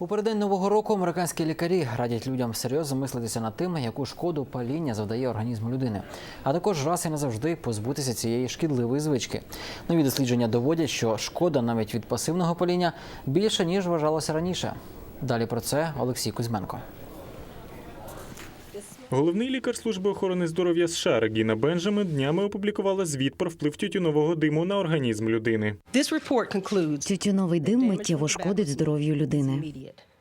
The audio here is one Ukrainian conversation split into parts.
У переддень нового року американські лікарі радять людям всерйоз замислитися над тим, яку шкоду паління завдає організму людини, а також раз і назавжди позбутися цієї шкідливої звички. Нові дослідження доводять, що шкода навіть від пасивного паління більше ніж вважалося раніше. Далі про це Олексій Кузьменко. Головний лікар служби охорони здоров'я США Регіна Бенджамен днями опублікувала звіт про вплив тютюнового диму на організм людини. Тютюновий дим миттєво шкодить здоров'ю людини.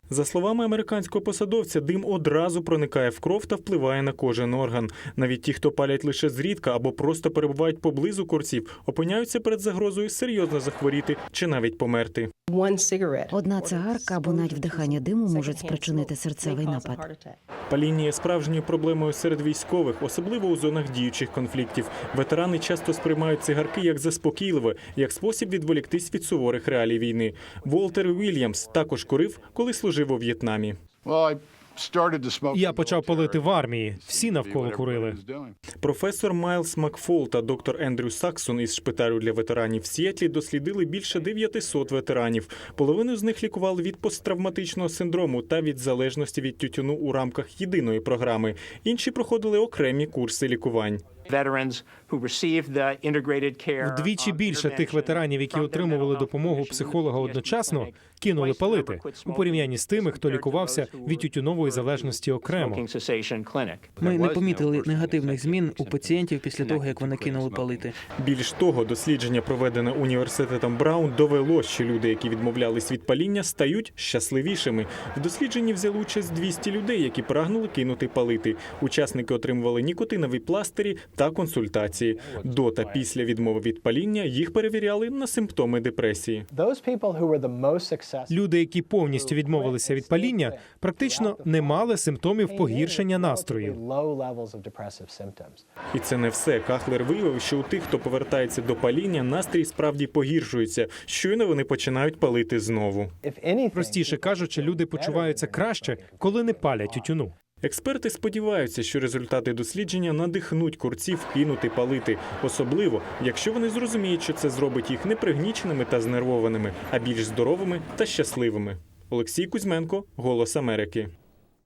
За словами американського посадовця, дим одразу проникає в кров та впливає на кожен орган. Навіть ті, хто палять лише зрідка або просто перебувають поблизу курців, опиняються перед загрозою серйозно захворіти чи навіть померти. One. Одна цигарка або навіть вдихання диму можуть спричинити серцевий напад. Паління є справжньою проблемою серед військових, особливо у зонах діючих конфліктів. Ветерани часто сприймають цигарки як заспокійливе, як спосіб відволіктись від суворих реалій війни. Волтер Вільямс також курив, коли служив у В'єтнамі. Я почав палити в армії. Всі навколо курили. Професор Майлз Макфол та доктор Ендрю Саксон із шпиталю для ветеранів в Сіетлі дослідили більше 900 ветеранів. Половину з них лікували від посттравматичного синдрому та від залежності від тютюну у рамках єдиної програми. Інші проходили окремі курси лікувань. Вдвічі більше тих ветеранів, які отримували допомогу психолога одночасно, кинули палити у порівнянні з тими, хто лікувався від тютюнової залежності окремо. Ми не помітили негативних змін у пацієнтів після того, як вони кинули палити. Більш того, дослідження, проведене університетом Браун, довело, що люди, які відмовлялись від паління, стають щасливішими. В дослідженні взяли участь 200 людей, які прагнули кинути палити. Учасники отримували нікотинові пластирі та консультації. До та після відмови від паління їх перевіряли на симптоми депресії. Люди, які повністю відмовилися від паління, практично не мали симптомів погіршення настрою. І це не все. Кахлер виявив, що у тих, хто повертається до паління, настрій справді погіршується. Щойно вони починають палити знову. Простіше кажучи, люди почуваються краще, коли не палять тютюну. Експерти сподіваються, що результати дослідження надихнуть курців кинути палити, особливо якщо вони зрозуміють, що це зробить їх не пригніченими та знервованими, а більш здоровими та щасливими. Олексій Кузьменко, Голос Америки.